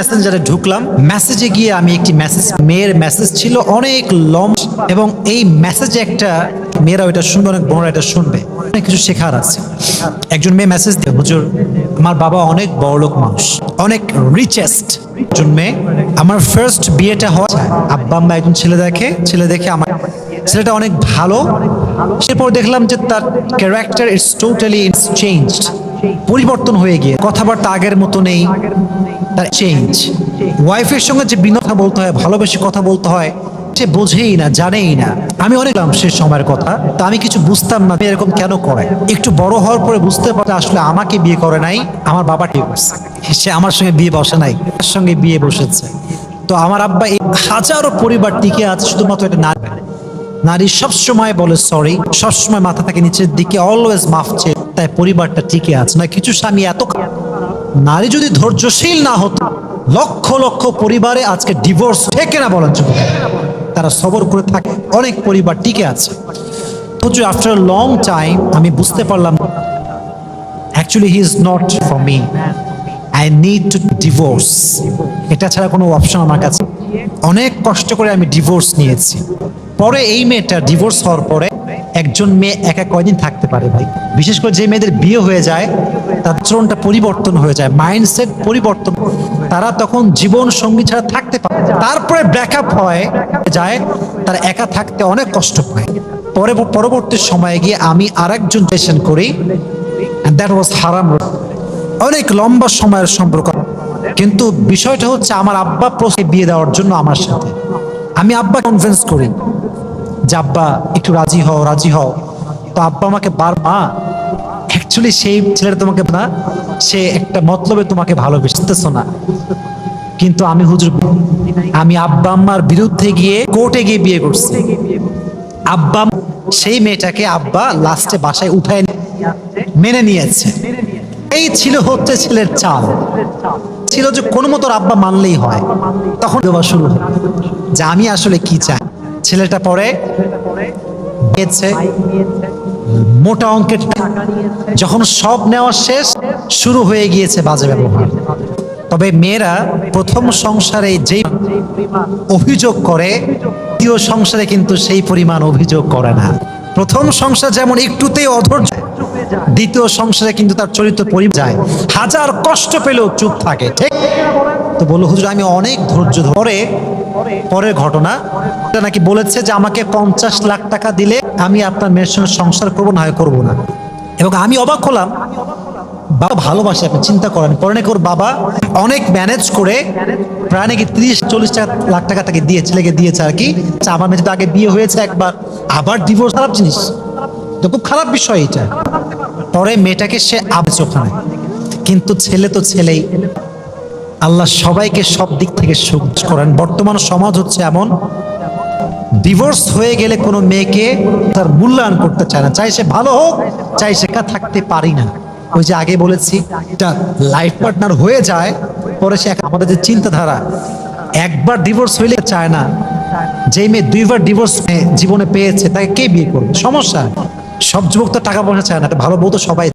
মেসেঞ্জারে ঢুকলাম। মেসেজে গিয়ে আমি একটি মেসেজ মেয়ের মেসেজ ছিল অনেক লং এবং এই মেসেজে একটা মেয়েরা ওইটা শুনবে, অনেক বোনরা এটা শুনবে। অনেক কিছু শেখার আছে। একজন মেয়ে মেসেজ দিয়ে হুজুর, আমার বাবা অনেক বড়লোক মানুষ, অনেক রিচেস্ট একজন মেয়ে। আমার ফার্স্ট বিয়েটা হয়, আব্বা আম্মা একজন ছেলে দেখে ছেলে দেখে আমার ছেলেটা অনেক ভালো। সেরপর দেখলাম যে তার character it's totally it's changed পরিবর্তন হয়ে গিয়ে, কথাবার্তা আগের মতো নেই, তার চেঞ্জ ওয়াইফের সঙ্গে যে বিনা বলতে হয়, ভালোবেসে কথা বলতে হয়, সে বোঝেই না, জানেই না। আমি অনেক সে সময়ের কথা, তা আমি কিছু বুঝতাম না, এরকম কেন করে? একটু বড় হওয়ার পরে বুঝতে পারলে আসলে আমাকে বিয়ে করে নাই, আমার বাবা ঠিক করছে সে আমার সঙ্গে বিয়ে বসে নাই, তার সঙ্গে বিয়ে বসেছে। তো আমার আব্বা এই হাজারো পরিবার টিকে আছে, শুধুমাত্র এটা না নারী সবসময় বলে সরি সবসময় মাথা থাকে নিচের দিকে অলওয়েজ মাফ চেয়ে তাই পরিবারটা টিকে আছে। না, কিছু স্বামী এত নারী যদি ধৈর্যশীল না হতো, লক্ষ লক্ষ পরিবারে আজকে ডিভোর্স থেকে না বলেন যুবক তারা সবর করে থাকে। অনেক পরিবার টিকে আছে। হুজুর আফটার লং টাইম আমি বুঝতে পারলাম actually he is not for me I need to divorce এটা ছাড়া কোনো অপশন আমার কাছে অনেক কষ্ট করে আমি ডিভোর্স নিয়েছি। পরে এই মেয়েটা ডিভোর্স হওয়ার পরে একজন মেয়ে একা কয়দিন থাকতে পারে ভাই। বিশেষ করে যে মেয়েদের বিয়ে হয়ে যায় তার আচরণটা পরিবর্তন হয়ে যায় মাইন্ডসেট পরিবর্তন তারা তখন জীবন সঙ্গী ছাড়া থাকতে পারে তারপরে ব্রেকআপ হয়, যায়, তারা একা থাকতে অনেক কষ্ট পায়। পরে পরবর্তী সময়ে গিয়ে আমি আরেকজন পেশেন্ট করি দ্যাট ওয়াজ হারাম। অনেক লম্বা সময়ের সম্পর্ক। কিন্তু বিষয়টা হচ্ছে আমার আব্বা প্রশ্নে বিয়ে দেওয়ার জন্য আমার সাথে। আমি আব্বা কনভিন্স করি। যে আব্বা একটু রাজি হও রাজি হও। তো আব্বা আমাকে বার মা অ্যাকচুয়ালি সেই ছেলেটা তোমাকে না, সে একটা মতলবে তোমাকে ভালোবেসতেছ না। কিন্তু আমি হুজুর, আমি আব্বা আম্মার বিরুদ্ধে গিয়ে কোর্টে গিয়ে বিয়ে করছি। আব্বা সেই মেয়েটাকে আব্বা লাস্টে বাসায় উঠায় মেনে নিয়েছে এই ছিল হচ্ছে ছেলের চাল। ছিল যে কোনো মতো আব্বা মানলেই হয়। তখন দেওয়া শুরু যে আমি আসলে কি চাই? ছেলেটা পরে গেছে মোটা অঙ্কের। যখন সব নেওয়া শেষ, শুরু হয়ে গিয়েছে বাজে ব্যবহার। তবে মেয়েরা প্রথম সংসারে যেই অভিযোগ করে, দ্বিতীয় সংসারে কিন্তু সেই পরিমাণ অভিযোগ করে না। প্রথম সংসার যেমন একটুতেই অধৈর্য, দ্বিতীয় সংসারে কিন্তু তার চরিত্র পরি যায়। হাজার কষ্ট পেলেও চুপ থাকে, ঠিক? তো বলল, হুজুর, আমি অনেক ধৈর্য ধরে পরের ঘটনা। নাকি বলেছে যে আমাকে পঞ্চাশ লাখ টাকা দিলে আমি আপনার মেয়ের সঙ্গে সংসার করব না করব না। এবং আমি অবাক হলাম বাবা ভালোবাসে আপনি চিন্তা করেন। পরে ওর বাবা অনেক ম্যানেজ করে প্রায় নাকি তিরিশ চল্লিশ লাখ টাকা তাকে দিয়ে ছেলেকে দিয়েছে আর কি। আচ্ছা, আমার মেয়ে তো আগে বিয়ে হয়েছে একবার আবার ডিভোর্স খারাপ জিনিস? তো খুব খারাপ বিষয় এটা। পরে মেয়েটাকে সে আবেছে ওখানে। কিন্তু ছেলে তো ছেলেই। আল্লাহ সবাইকে সব দিক থেকে সুখ করেন। বর্তমান সমাজ হচ্ছে এমন ডিভোর্স হয়ে গেলে কোনো মেয়েকে তার মূল্যায়ন করতে চায় না। চাই সে ভালো হোক, চাই সে একা থাকতে পারি না। ওই যে আগে বলেছি, একটা লাইফ পার্টনার হয়ে যায়, পরে সে আমাদের যে চিন্তাধারা, একবার ডিভোর্স হইলে চায় না। যেই মেয়ে দুইবার ডিভোর্স জীবনে পেয়েছে, তাকে কে বিয়ে করবে? সমস্যা। সব যুবক তো টাকা পয়সা চায় না ভালো বউ তো সবাই